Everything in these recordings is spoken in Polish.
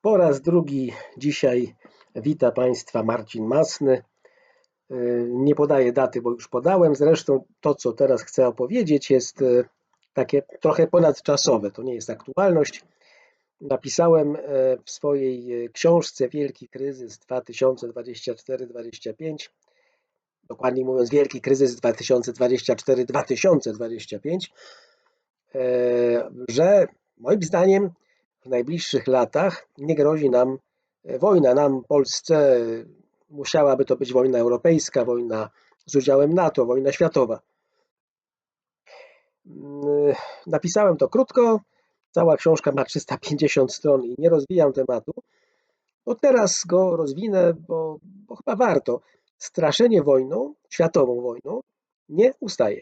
Po raz drugi dzisiaj wita Państwa Marcin Masny. Nie podaję daty, bo już podałem. Zresztą to, co teraz chcę opowiedzieć, jest e, takie trochę ponadczasowe. To nie jest aktualność. Napisałem e, w swojej książce Wielki Kryzys 2024-2025, dokładniej mówiąc Wielki Kryzys 2024-2025, że moim zdaniem w najbliższych latach nie grozi nam e, wojna. Nam, Polsce, musiałaby to być wojna europejska, wojna z udziałem NATO, wojna światowa. Mm, napisałem to krótko. Cała książka ma 350 stron i nie rozwijam tematu. No teraz go rozwinę, bo, bo chyba warto. Straszenie wojną, światową wojną, nie ustaje.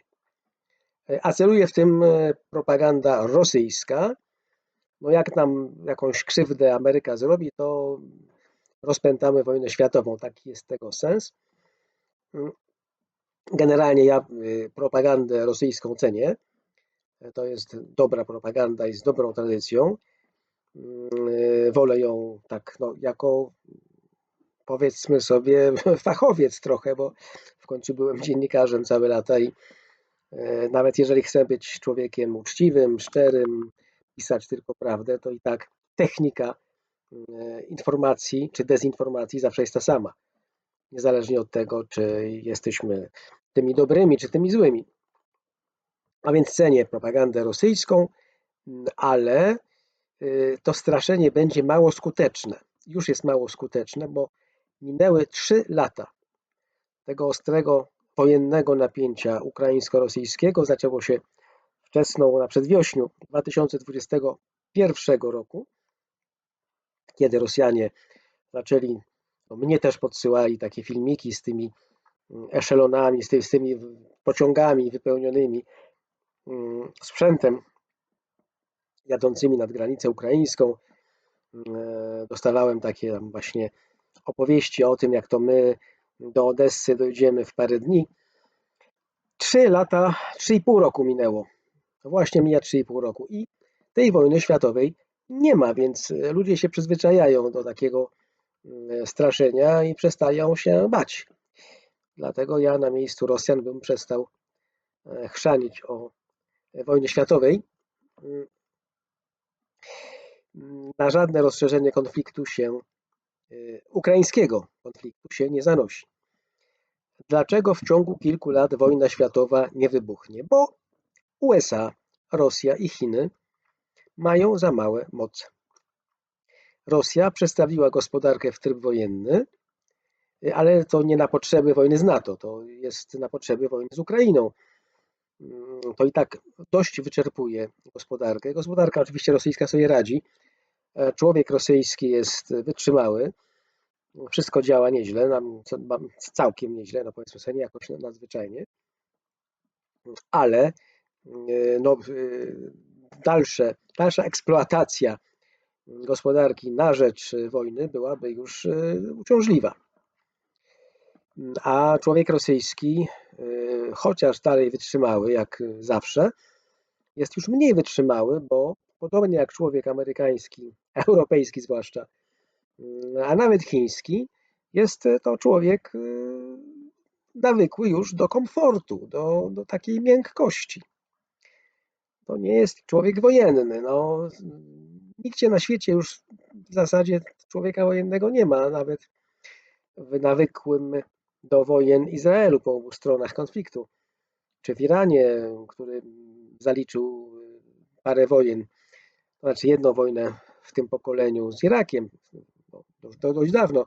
E, a celuje w tym e, propaganda rosyjska, no jak nam jakąś krzywdę Ameryka zrobi, to rozpętamy wojnę światową. Taki jest tego sens. Generalnie ja y, propagandę rosyjską cenię. To jest dobra propaganda i z dobrą tradycją. Y, wolę ją tak no, jako powiedzmy sobie fachowiec trochę, bo w końcu byłem dziennikarzem całe lata i y, nawet jeżeli chcę być człowiekiem uczciwym, szczerym, pisać tylko prawdę, to i tak technika e, informacji czy dezinformacji zawsze jest ta sama. Niezależnie od tego, czy jesteśmy tymi dobrymi, czy tymi złymi. A więc cenię propagandę rosyjską, ale e, to straszenie będzie mało skuteczne. Już jest mało skuteczne, bo minęły trzy lata tego ostrego wojennego napięcia ukraińsko-rosyjskiego. Zaczęło się wczesną, na przedwiośniu 2021 roku, kiedy Rosjanie zaczęli, no mnie też podsyłali takie filmiki z tymi mm, eszelonami, z, z tymi pociągami wypełnionymi mm, sprzętem jadącymi nad granicę ukraińską. Mm, e, dostawałem takie właśnie opowieści o tym, jak to my do Odessy dojdziemy w parę dni. Trzy lata, trzy i pół roku minęło właśnie mija 3,5 roku i tej wojny światowej nie ma, więc e, ludzie się przyzwyczajają do takiego mm, straszenia i przestają się bać. Dlatego ja na miejscu Rosjan bym przestał e, chrzanić o wojnie światowej. Mm. Na żadne rozszerzenie konfliktu się, e, ukraińskiego konfliktu się nie zanosi. Dlaczego w ciągu kilku lat wojna światowa nie wybuchnie? Bo USA, Rosja i Chiny mają za małe moce. Rosja przestawiła gospodarkę w tryb wojenny, ale to nie na potrzeby wojny z NATO, to jest na potrzeby wojny z Ukrainą. To i tak dość wyczerpuje gospodarkę. Gospodarka oczywiście rosyjska sobie radzi. Człowiek rosyjski jest wytrzymały. Wszystko działa nieźle, całkiem nieźle, no powiedzmy sobie, nie jakoś nadzwyczajnie. Ale no, e, dalsze, dalsza eksploatacja gospodarki na rzecz wojny byłaby już e, uciążliwa. A człowiek rosyjski, chociaż dalej wytrzymały, jak zawsze, jest już mniej wytrzymały, bo podobnie jak człowiek amerykański, europejski zwłaszcza, a nawet chiński, jest to człowiek nawykły już do komfortu, do, do takiej miękkości to nie jest człowiek wojenny. No, nigdzie na świecie już w zasadzie człowieka wojennego nie ma, nawet w nawykłym do wojen Izraelu po obu stronach konfliktu, czy w Iranie, który zaliczył parę wojen, to znaczy jedną wojnę w tym pokoleniu z Irakiem, to dość dawno,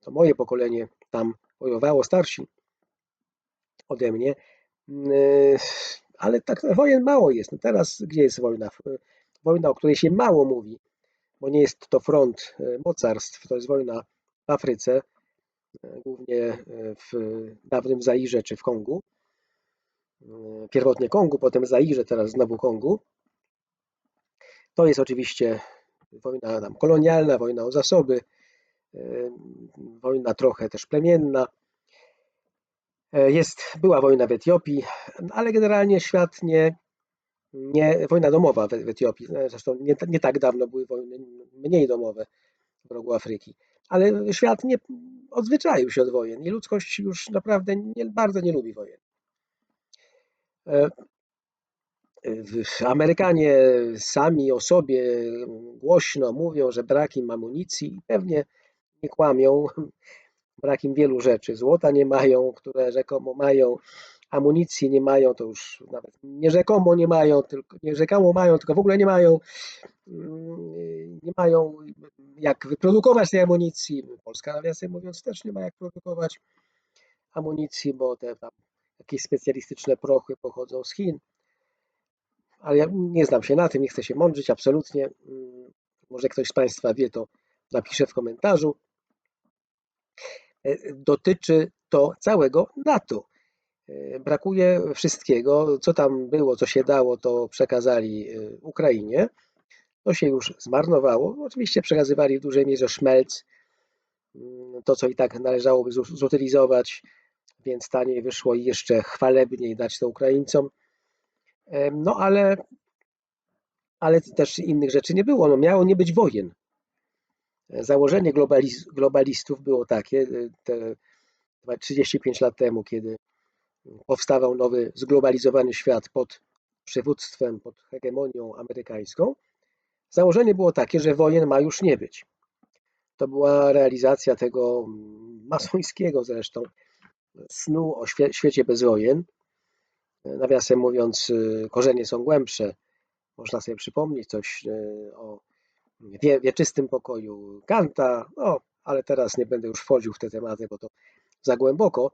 to moje pokolenie tam wojowało, starsi ode mnie ale tak wojen mało jest. No teraz gdzie jest wojna? Wojna, o której się mało mówi, bo nie jest to front e, mocarstw, to jest wojna w Afryce, e, głównie e, w dawnym Zairze czy w Kongu. Pierwotnie Kongu, potem Zairze, teraz znowu Kongu. To jest oczywiście wojna kolonialna, wojna o zasoby, wojna trochę też plemienna. E, jest, była wojna w Etiopii, ale generalnie świat nie, nie, wojna domowa w, Etiopii. Zresztą nie, nie tak dawno były wojny mniej domowe w rogu Afryki. Ale świat nie odzwyczaił się od wojen i ludzkość już naprawdę nie, bardzo nie lubi wojen. E, Amerykanie sami o sobie głośno mówią, że brak im amunicji i pewnie nie kłamią. Brak im wielu rzeczy. Złota nie mają, które rzekomo mają, amunicji nie mają, to już nawet nie rzekomo nie mają, tylko nie rzekomo mają, tylko w ogóle nie mają. Nie mają jak wyprodukować tej amunicji. Polska, nawiasem mówiąc, też nie ma jak produkować amunicji, bo te tam jakieś specjalistyczne prochy pochodzą z Chin ale ja nie znam się na tym, nie chcę się mądrzyć absolutnie. Mm, może ktoś z Państwa wie, to napisze w komentarzu. E, dotyczy to całego NATO. E, brakuje wszystkiego, co tam było, co się dało, to przekazali e, Ukrainie. To się już zmarnowało. Oczywiście przekazywali w dużej mierze szmelc, mm, to co i tak należałoby zutylizować, więc taniej wyszło i jeszcze chwalebniej dać to Ukraińcom. No ale, ale też innych rzeczy nie było. No, miało nie być wojen. Założenie globalistów było takie, e, te 35 lat temu, kiedy powstawał nowy zglobalizowany świat pod przywództwem, pod hegemonią amerykańską. Założenie było takie, że wojen ma już nie być. To była realizacja tego masońskiego zresztą snu o świecie bez wojen, Nawiasem mówiąc, y, korzenie są głębsze. Można sobie przypomnieć coś y, o wie, wieczystym pokoju Kanta, no, ale teraz nie będę już wchodził w te tematy, bo to za głęboko.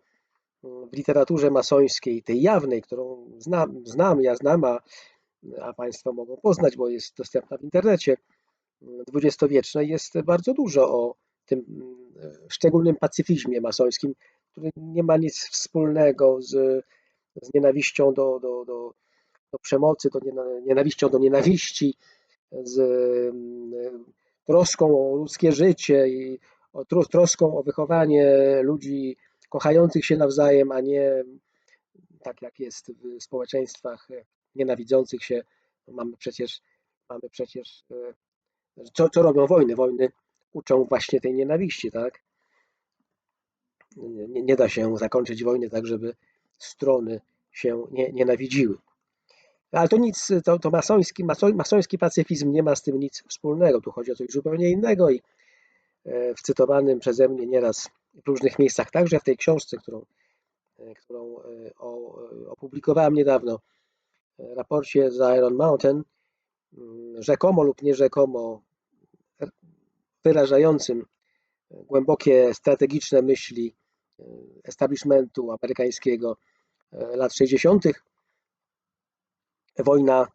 W literaturze masońskiej, tej jawnej, którą znam, znam ja znam, a, a Państwo mogą poznać, bo jest dostępna w internecie, dwudziestowiecznej, jest bardzo dużo o tym y, szczególnym pacyfizmie masońskim, który nie ma nic wspólnego z z nienawiścią do, do, do, do przemocy, do nienawiścią do nienawiści, z mm, troską o ludzkie życie i o troską o wychowanie ludzi kochających się nawzajem, a nie tak jak jest w społeczeństwach nienawidzących się. Mamy przecież, mamy przecież e, co, co robią wojny? Wojny uczą właśnie tej nienawiści, tak? Nie, nie da się zakończyć wojny tak, żeby strony się nie, nienawidziły. Ale to nic, to, to masoński, masoński pacyfizm nie ma z tym nic wspólnego. Tu chodzi o coś zupełnie innego i e, w cytowanym przeze mnie nieraz w różnych miejscach, także w tej książce, którą, e, którą e, opublikowałem niedawno, raporcie z Iron Mountain, mm, rzekomo lub nierzekomo wyrażającym głębokie strategiczne myśli establishmentu amerykańskiego lat 60. wojna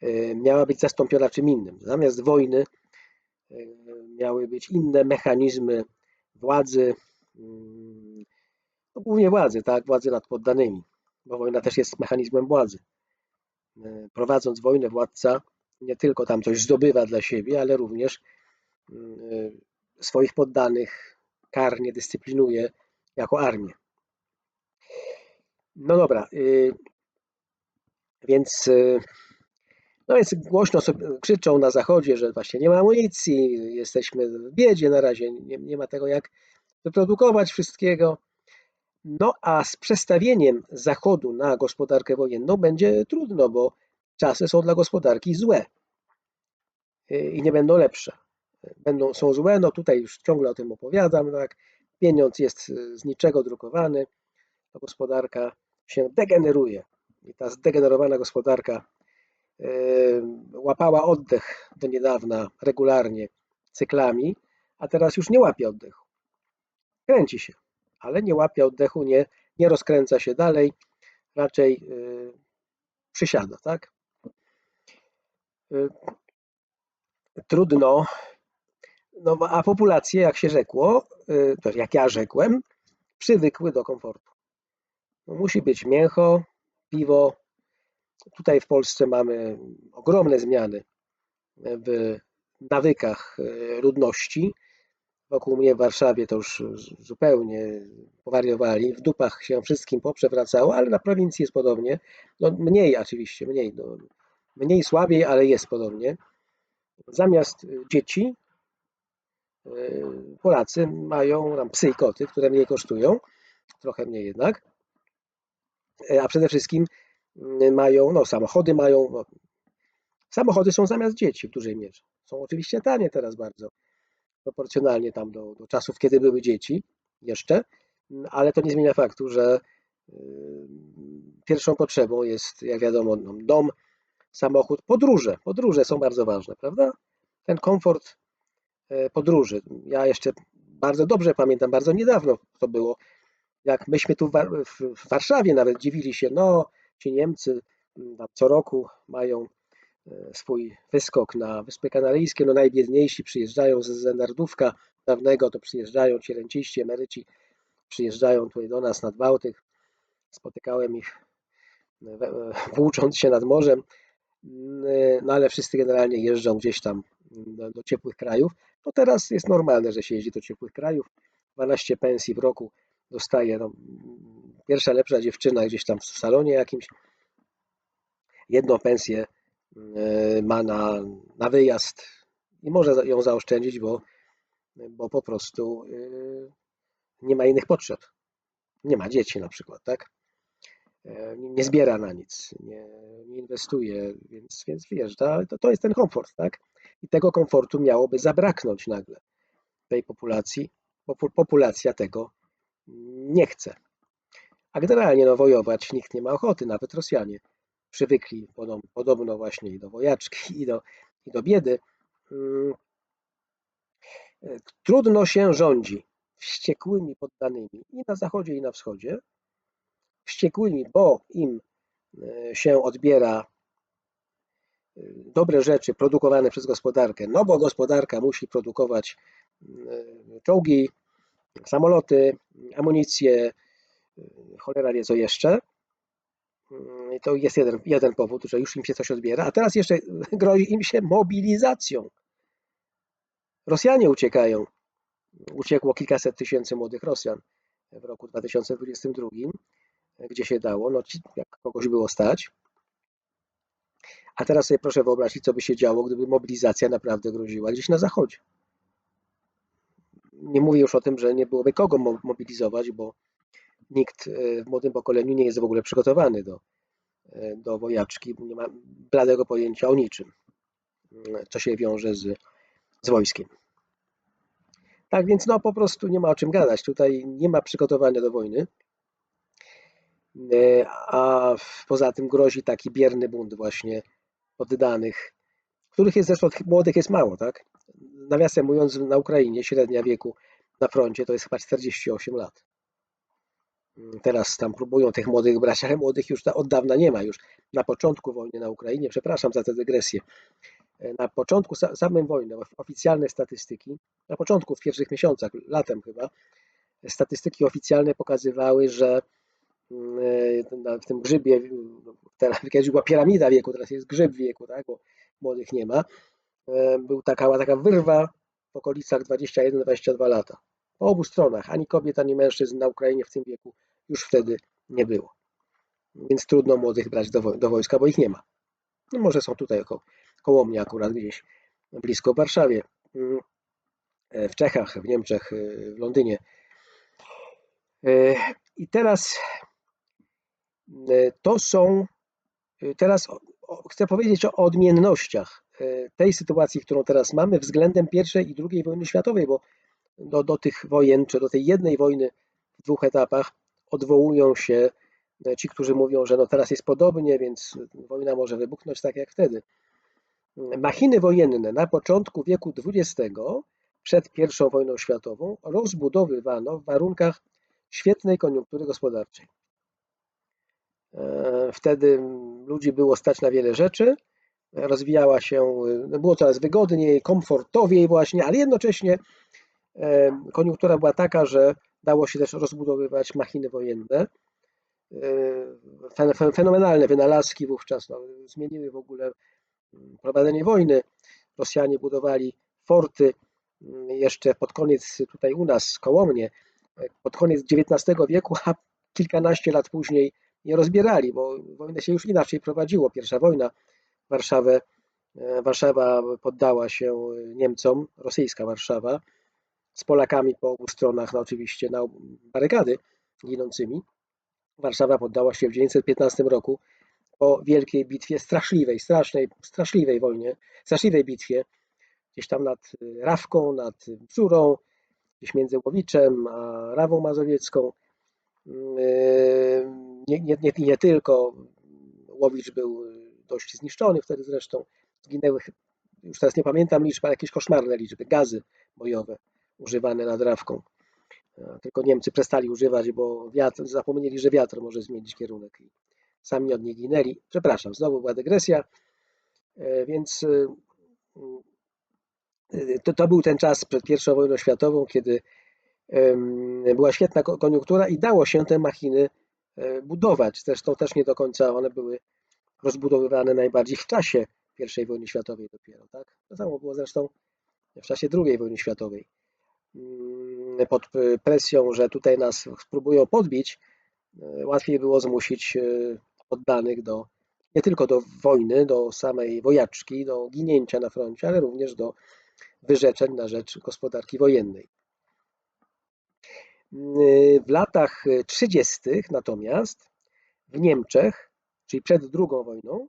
e, miała być zastąpiona czym innym. Zamiast wojny e, miały być inne mechanizmy władzy, mm, no głównie władzy, tak, władzy nad poddanymi, bo wojna też jest mechanizmem władzy. Prowadząc wojnę, władca nie tylko tam coś zdobywa dla siebie, ale również mm, swoich poddanych karnie dyscyplinuje jako armię. No dobra, y, więc y, no więc głośno sobie krzyczą na zachodzie, że właśnie nie ma amunicji, jesteśmy w biedzie na razie, nie, nie ma tego jak wyprodukować wszystkiego. No a z przestawieniem zachodu na gospodarkę wojenną będzie trudno, bo czasy są dla gospodarki złe y, i nie będą lepsze. Będą, są złe, no tutaj już ciągle o tym opowiadam, tak, pieniądz jest y, z niczego drukowany, to gospodarka się degeneruje. I ta zdegenerowana gospodarka y, łapała oddech do niedawna regularnie cyklami, a teraz już nie łapie oddechu. Kręci się, ale nie łapie oddechu, nie, nie rozkręca się dalej, raczej y, przysiada, tak? Trudno no, a populacje, jak się rzekło, y, to jak ja rzekłem, przywykły do komfortu. No, musi być mięcho, piwo. Tutaj w Polsce mamy ogromne zmiany w nawykach y, ludności. Wokół mnie w Warszawie to już zupełnie powariowali. W dupach się wszystkim poprzewracało, ale na prowincji jest podobnie. No, mniej oczywiście, mniej. No, mniej słabiej, ale jest podobnie. Zamiast dzieci Polacy mają tam psy i koty, które mniej kosztują, trochę mniej jednak, a przede wszystkim mają, no samochody mają, no, samochody są zamiast dzieci w dużej mierze. Są oczywiście tanie teraz bardzo, proporcjonalnie tam do, do czasów, kiedy były dzieci jeszcze, ale to nie zmienia faktu, że pierwszą potrzebą jest, jak wiadomo, no, dom, samochód, podróże. Podróże są bardzo ważne, prawda? Ten komfort e, podróży. Ja jeszcze bardzo dobrze pamiętam, bardzo niedawno to było, jak myśmy tu w Warszawie nawet dziwili się, no ci Niemcy co roku mają e, swój wyskok na Wyspy Kanaryjskie, no najbiedniejsi przyjeżdżają z Zenardówka dawnego, to przyjeżdżają ci renciści, emeryci, przyjeżdżają tutaj do nas nad Bałtyk, spotykałem ich włócząc się nad morzem, no ale wszyscy generalnie jeżdżą gdzieś tam do, do ciepłych krajów. No teraz jest normalne, że się jeździ do ciepłych krajów. 12 pensji w roku dostaje no, pierwsza lepsza dziewczyna gdzieś tam w salonie jakimś. Jedną pensję e, ma na, na wyjazd i może ją zaoszczędzić, bo, bo po prostu e, nie ma innych potrzeb. Nie ma dzieci na przykład, tak? E, nie zbiera na nic, nie, nie inwestuje, więc, więc wiesz, to, to jest ten komfort, tak? I tego komfortu miałoby zabraknąć nagle tej populacji, populacja tego nie chce. A generalnie no, wojować nikt nie ma ochoty, nawet Rosjanie przywykli podobno, właśnie i do wojaczki, i do, i do biedy. Mm. Trudno się rządzi wściekłymi poddanymi i na zachodzie, i na wschodzie, wściekłymi, bo im e, się odbiera e, dobre rzeczy produkowane przez gospodarkę, no bo gospodarka musi produkować e, czołgi, samoloty, amunicję, cholera wie co jeszcze. I to jest jeden, jeden powód, że już im się coś odbiera, a teraz jeszcze grozi im się mobilizacją. Rosjanie uciekają. Uciekło kilkaset tysięcy młodych Rosjan w roku 2022 gdzie się dało, no jak kogoś było stać. A teraz sobie proszę wyobrazić, co by się działo, gdyby mobilizacja naprawdę groziła gdzieś na zachodzie. Nie mówię już o tym, że nie byłoby kogo mobilizować, bo nikt e, w młodym pokoleniu nie jest w ogóle przygotowany do, e, do wojaczki, nie ma bladego pojęcia o niczym, co się wiąże z, z wojskiem. Tak więc no po prostu nie ma o czym gadać. Tutaj nie ma przygotowania do wojny. E, a poza tym grozi taki bierny bunt właśnie poddanych, których jest zresztą młodych jest mało, tak? Nawiasem mówiąc, na Ukrainie średnia wieku na froncie to jest chyba 48 lat. Teraz tam próbują tych młodych brać, ale młodych już od dawna nie ma. Już na początku wojny na Ukrainie, przepraszam za tę dygresję, e, na początku samej wojny, oficjalne statystyki, na początku, w pierwszych miesiącach, latem chyba, statystyki oficjalne pokazywały, że w tym grzybie, teraz kiedyś była piramida wieku, teraz jest grzyb wieku, tak, bo młodych nie ma, e, był taka, taka wyrwa w okolicach 21-22 lata. Po obu stronach, ani kobiet, ani mężczyzn na Ukrainie w tym wieku już wtedy nie było. Więc trudno młodych brać do, do wojska, bo ich nie ma. No może są tutaj koło, koło mnie akurat gdzieś blisko w Warszawie, mm, e, w Czechach, w Niemczech, e, w Londynie. I teraz E, to są, e, teraz chcę powiedzieć o odmiennościach e, tej sytuacji, którą teraz mamy względem I i II wojny światowej, bo do, do tych wojen, czy do tej jednej wojny w dwóch etapach odwołują się ci, którzy mówią, że no teraz jest podobnie, więc wojna może wybuchnąć tak jak wtedy. Machiny wojenne na początku wieku XX, przed I wojną światową, rozbudowywano w warunkach świetnej koniunktury gospodarczej. E, wtedy ludzi było stać na wiele rzeczy, rozwijała się, no, było coraz wygodniej, komfortowiej właśnie, ale jednocześnie e, koniunktura była taka, że dało się też rozbudowywać machiny wojenne. E, fenomenalne wynalazki wówczas no, zmieniły w ogóle mm, prowadzenie wojny. Rosjanie budowali forty mm, jeszcze pod koniec tutaj u nas, koło mnie, pod koniec XIX wieku, a kilkanaście lat później nie rozbierali, bo wojnę się już inaczej prowadziło. Pierwsza wojna Warszawę, Warszawa poddała się Niemcom, rosyjska Warszawa, z Polakami po obu stronach, no oczywiście na barykady ginącymi. Warszawa poddała się w 1915 roku po wielkiej bitwie, straszliwej, strasznej, straszliwej wojnie, straszliwej bitwie, gdzieś tam nad Rawką, nad Bzurą, gdzieś między Łowiczem a Rawą Mazowiecką. Nie, nie, nie, nie tylko. Łowicz był dość zniszczony wtedy zresztą. Zginęły, już teraz nie pamiętam liczb, ale jakieś koszmarne liczby, gazy bojowe używane nad Rawką. Tylko Niemcy przestali używać, bo wiatr, zapomnieli, że wiatr może zmienić kierunek i sami od niej ginęli. Przepraszam, znowu była dygresja, e, więc e, e, to, to był ten czas przed I wojną światową, kiedy była świetna koniunktura i dało się te machiny budować. Zresztą też nie do końca one były rozbudowywane najbardziej w czasie I wojny światowej dopiero. Tak? To samo było zresztą w czasie II wojny światowej. Mm, pod presją, że tutaj nas spróbują podbić, e, łatwiej było zmusić e, poddanych do nie tylko do wojny, do samej wojaczki, do ginięcia na froncie, ale również do wyrzeczeń na rzecz gospodarki wojennej. Mm, w latach 30. natomiast w Niemczech, czyli przed II wojną,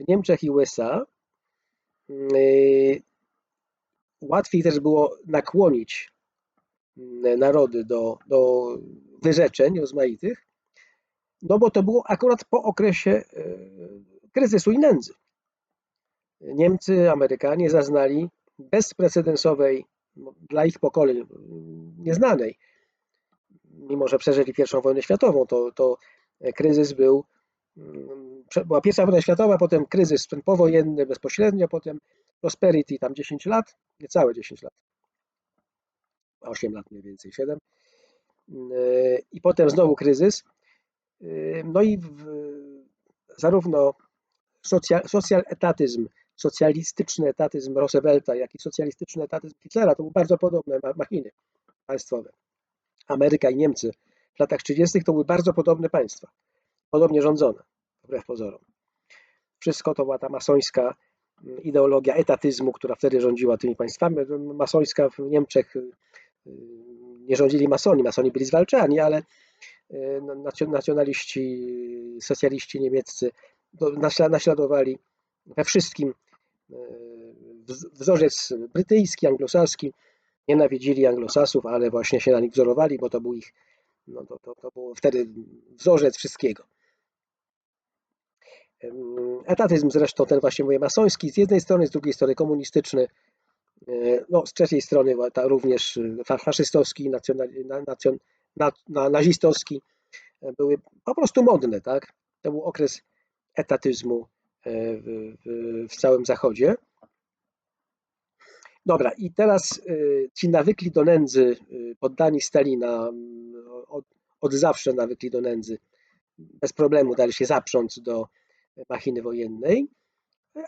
w Niemczech i USA mm, łatwiej też było nakłonić narody do, do wyrzeczeń rozmaitych, no bo to było akurat po okresie e, kryzysu i nędzy. Niemcy, Amerykanie zaznali bezprecedensowej, no, dla ich pokoleń nieznanej, mimo że przeżyli pierwszą wojnę światową, to, to kryzys był, mm, była pierwsza wojna światowa, potem kryzys ten powojenny bezpośrednio, potem prosperity tam 10 lat, niecałe 10 lat. 8 lat mniej więcej, 7. I potem znowu kryzys. No i w, zarówno socjal, socjal etatyzm, socjalistyczny etatyzm Roosevelta, jak i socjalistyczny etatyzm Hitlera to były bardzo podobne machiny państwowe. Ameryka i Niemcy w latach 30. to były bardzo podobne państwa, podobnie rządzone, wbrew pozorom. Wszystko to była ta masońska ideologia etatyzmu, która wtedy rządziła tymi państwami. Masońska w Niemczech nie rządzili masoni, masoni byli zwalczani, ale e, nacjonaliści, socjaliści niemieccy naśladowali we wszystkim wzorzec brytyjski, anglosaski. Nienawidzili anglosasów, ale właśnie się na nich wzorowali, bo to był ich, no to, to, to był wtedy wzorzec wszystkiego. Etatyzm zresztą ten właśnie mówię masoński, z jednej strony, z drugiej strony komunistyczny, E, no, z trzeciej strony ta również e, faszystowski, nacjonal, nacjon, na, nazistowski e, były po prostu modne. Tak? To był okres etatyzmu w, w, w całym Zachodzie. Dobra, i teraz ci nawykli do nędzy, poddani Stalina, od, od zawsze nawykli do nędzy, bez problemu dali się zaprząc do machiny wojennej.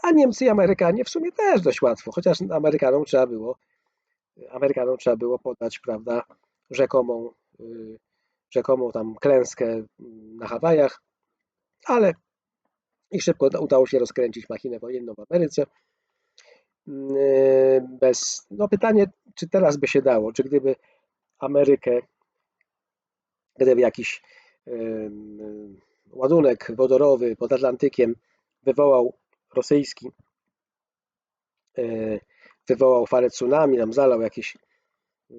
A Niemcy i Amerykanie w sumie też dość łatwo, chociaż Amerykanom trzeba było, Amerykanom trzeba było podać, prawda, rzekomą, y, rzekomą tam klęskę na Hawajach, ale i szybko udało się rozkręcić machinę wojenną w Ameryce. Y, bez, no pytanie, czy teraz by się dało, czy gdyby Amerykę, gdyby jakiś ładunek wodorowy pod Atlantykiem wywołał rosyjski e, wywołał falę tsunami, nam zalał jakiś e,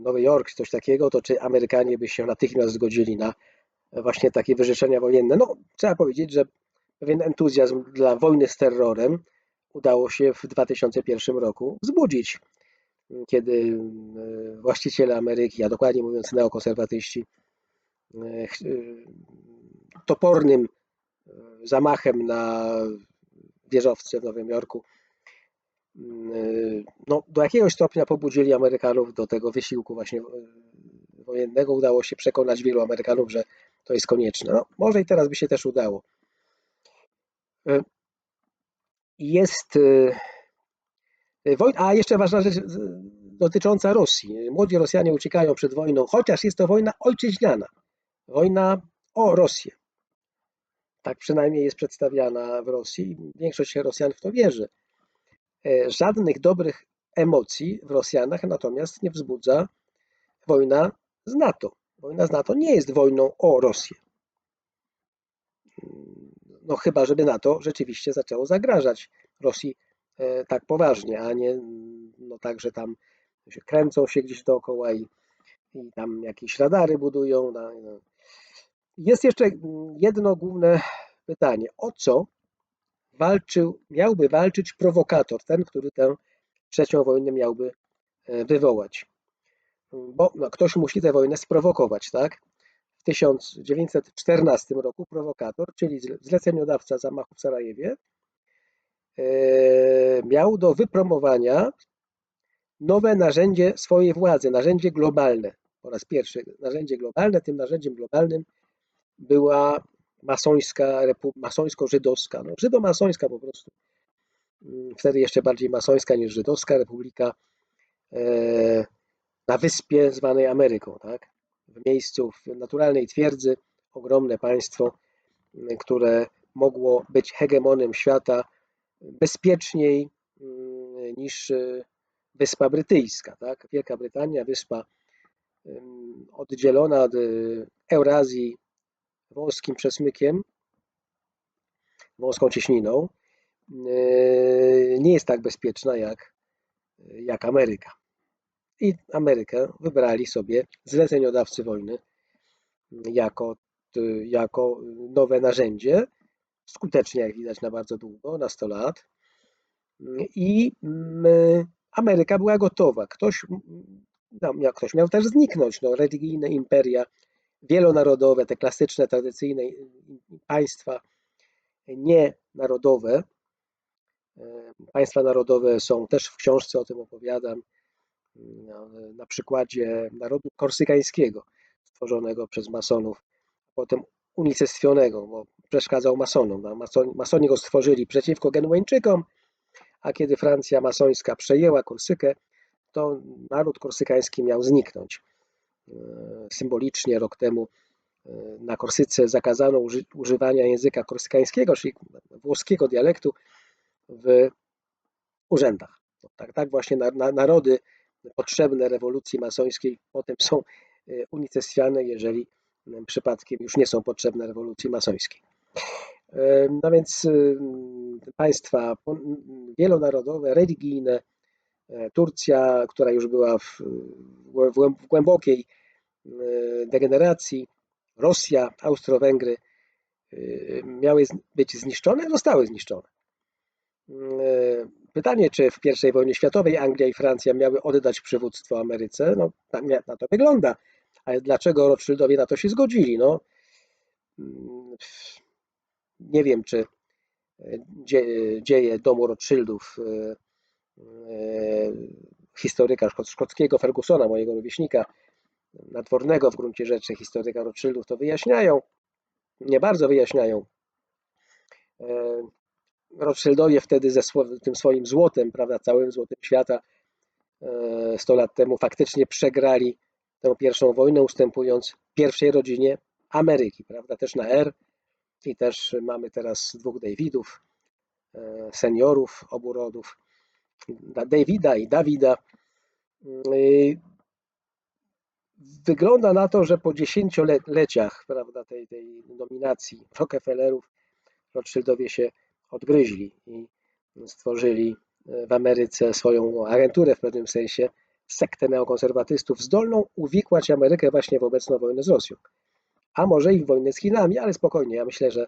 Nowy Jork, coś takiego, to czy Amerykanie by się natychmiast zgodzili na właśnie takie wyrzeczenia wojenne? No, trzeba powiedzieć, że pewien entuzjazm dla wojny z terrorem udało się w 2001 roku wzbudzić, kiedy e, właściciele Ameryki, a dokładnie mówiąc neokonserwatyści, topornym zamachem na wieżowce w Nowym Jorku mm, no, do jakiegoś stopnia pobudzili Amerykanów do tego wysiłku właśnie e, wojennego. Udało się przekonać wielu Amerykanów, że to jest konieczne. No, może i teraz by się też udało. E, jest e, wojna, a jeszcze ważna rzecz dotycząca Rosji. Młodzi Rosjanie uciekają przed wojną, chociaż jest to wojna ojczyźniana. Wojna o Rosję Tak przynajmniej jest przedstawiana w Rosji. Większość Rosjan w to wierzy. E, żadnych dobrych emocji w Rosjanach natomiast nie wzbudza wojna z NATO. Wojna z NATO nie jest wojną o Rosję. No chyba, żeby NATO rzeczywiście zaczęło zagrażać Rosji e, tak poważnie, a nie no tak, że tam się kręcą się gdzieś dookoła i, i tam jakieś radary budują. Jest jeszcze jedno główne pytanie. O co walczył, miałby walczyć prowokator, ten, który tę trzecią wojnę miałby e, wywołać? Bo no, ktoś musi tę wojnę sprowokować, tak? W 1914 roku prowokator, czyli zleceniodawca zamachu w Sarajewie, e, miał do wypromowania nowe narzędzie swojej władzy, narzędzie globalne. Po raz pierwszy narzędzie globalne, tym narzędziem globalnym była masońska, masońsko-żydowska, no, żydomasońska po prostu. Mm, wtedy jeszcze bardziej masońska niż żydowska republika e, na wyspie zwanej Ameryką, tak? W miejscu, w naturalnej twierdzy, ogromne państwo, mm, które mogło być hegemonem świata bezpieczniej mm, niż e, Wyspa Brytyjska, tak? Wielka Brytania, wyspa oddzielona od e, Eurazji wąskim przesmykiem, wąską cieśniną, e, nie jest tak bezpieczna jak, jak Ameryka. I Amerykę wybrali sobie zleceniodawcy wojny jako, jako nowe narzędzie, skutecznie jak widać na bardzo długo, na 100 lat. I mm, Ameryka była gotowa. Ktoś, no, ktoś miał też zniknąć. No, religijne imperia wielonarodowe, te klasyczne, tradycyjne państwa nienarodowe. Państwa narodowe są też w książce, o tym opowiadam, na przykładzie narodu korsykańskiego, stworzonego przez masonów, potem unicestwionego, bo przeszkadzał masonom. No, masoni go stworzyli przeciwko Genueńczykom, a kiedy Francja masońska przejęła Korsykę, to naród korsykański miał zniknąć. E, symbolicznie rok temu e, na Korsyce zakazano używania języka korsykańskiego, czyli włoskiego dialektu w urzędach. Tak, tak właśnie narody potrzebne rewolucji masońskiej potem są e, unicestwiane, jeżeli przypadkiem już nie są potrzebne rewolucji masońskiej. No więc państwa wielonarodowe, religijne, Turcja, która już była w, w głębokiej degeneracji, Rosja, Austro-Węgry miały być zniszczone, zostały zniszczone. Pytanie, czy w I wojnie światowej Anglia i Francja miały oddać przywództwo Ameryce, no na to wygląda. Ale dlaczego Rothschildowie na to się zgodzili? No, nie wiem, czy dzieje domu Rothschildów, e, e, historyka szkockiego Fergusona, mojego rówieśnika, nadwornego w gruncie rzeczy historyka Rothschildów, to wyjaśniają, nie bardzo wyjaśniają. E, Rothschildowie wtedy ze tym swoim złotem, prawda, całym złotem świata 100 lat temu faktycznie przegrali tę pierwszą wojnę, ustępując pierwszej rodzinie Ameryki, prawda, też na R, i też mamy teraz dwóch Davidów, e, seniorów obu rodów, Davida i Dawida. Wygląda na to, że po dziesięcioleciach prawda, tej, tej nominacji Rockefellerów Rothschildowie się odgryźli i stworzyli w Ameryce swoją agenturę w pewnym sensie, sektę neokonserwatystów, zdolną uwikłać Amerykę właśnie w obecną wojnę z Rosją a może i wojnę z Chinami, ale spokojnie, ja myślę, że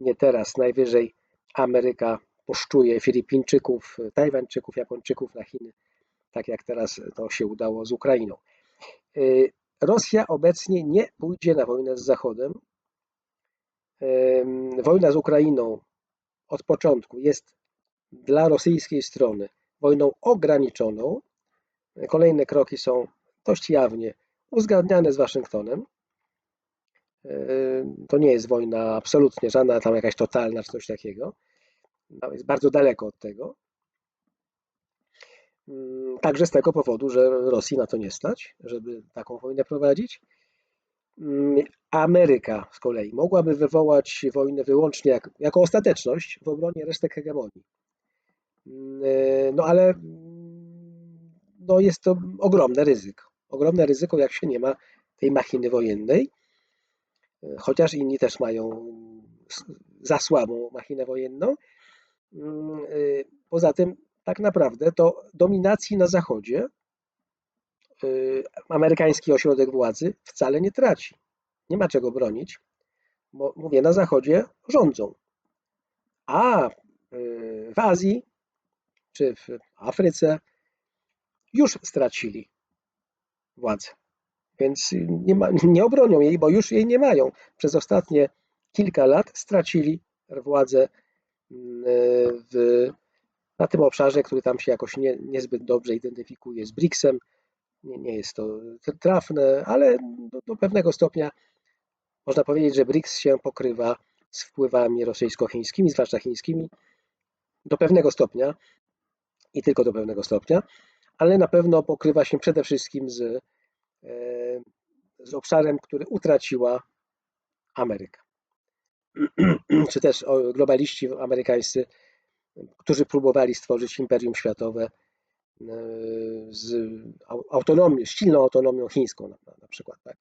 nie teraz. Najwyżej Ameryka poszczuje Filipińczyków, Tajwańczyków, Japończyków na Chiny, tak jak teraz to się udało z Ukrainą. Y, Rosja obecnie nie pójdzie na wojnę z Zachodem. Wojna z Ukrainą od początku jest dla rosyjskiej strony wojną ograniczoną. Kolejne kroki są dość jawnie uzgadniane z Waszyngtonem. To nie jest wojna absolutnie żadna, tam jakaś totalna czy coś takiego. Jest bardzo daleko od tego. Mm, także z tego powodu, że Rosji na to nie stać, żeby taką wojnę prowadzić. Mm, Ameryka z kolei mogłaby wywołać wojnę wyłącznie jak, jako ostateczność w obronie resztek hegemonii. Mm, e, No ale no jest to ogromne ryzyko. Ogromne ryzyko, jak się nie ma tej machiny wojennej, E, chociaż inni też mają za słabą machinę wojenną. E, Poza tym, tak naprawdę, to dominacji na Zachodzie e, amerykański ośrodek władzy wcale nie traci. Nie ma czego bronić, bo mówię, na Zachodzie rządzą. A e, w Azji czy w Afryce już stracili władzę. Więc nie, ma, nie obronią jej, bo już jej nie mają. Przez ostatnie kilka lat stracili władzę w, na tym obszarze, który tam się jakoś nie, niezbyt dobrze identyfikuje z BRICS-em. Nie, nie jest to trafne, ale do, do pewnego stopnia można powiedzieć, że BRICS się pokrywa z wpływami rosyjsko-chińskimi, zwłaszcza chińskimi, do pewnego stopnia i tylko do pewnego stopnia, ale na pewno pokrywa się przede wszystkim z, e, z obszarem, który utraciła Ameryka. Czy też globaliści amerykańscy, którzy próbowali stworzyć imperium światowe e, z au- autonomią, z silną autonomią chińską na, na przykład. Tak?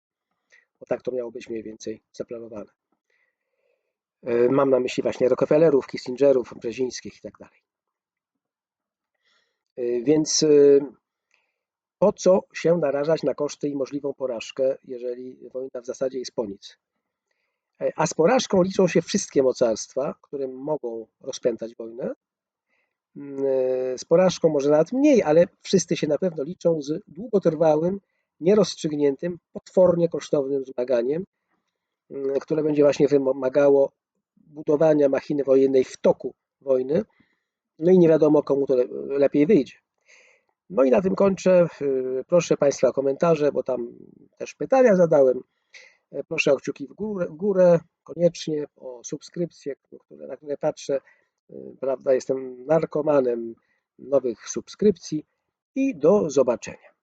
Bo tak to miało być mniej więcej zaplanowane. E, Mam na myśli właśnie Rockefellerów, Kissingerów, Brzezińskich i tak dalej. E, Więc po co się narażać na koszty i możliwą porażkę, jeżeli wojna w zasadzie jest po nic? E, A z porażką liczą się wszystkie mocarstwa, które mogą rozpętać wojnę. Mm, e, Z porażką może nawet mniej, ale wszyscy się na pewno liczą z długotrwałym, nierozstrzygniętym, potwornie kosztownym zmaganiem, mm, które będzie właśnie wymagało budowania machiny wojennej w toku wojny. No i nie wiadomo, komu to le- lepiej wyjdzie. No i na tym kończę. Y, Proszę Państwa o komentarze, bo tam też pytania zadałem. E, Proszę o kciuki w górę, w górę koniecznie, o subskrypcje, które, na które patrzę. Y, Prawda, jestem narkomanem nowych subskrypcji i do zobaczenia.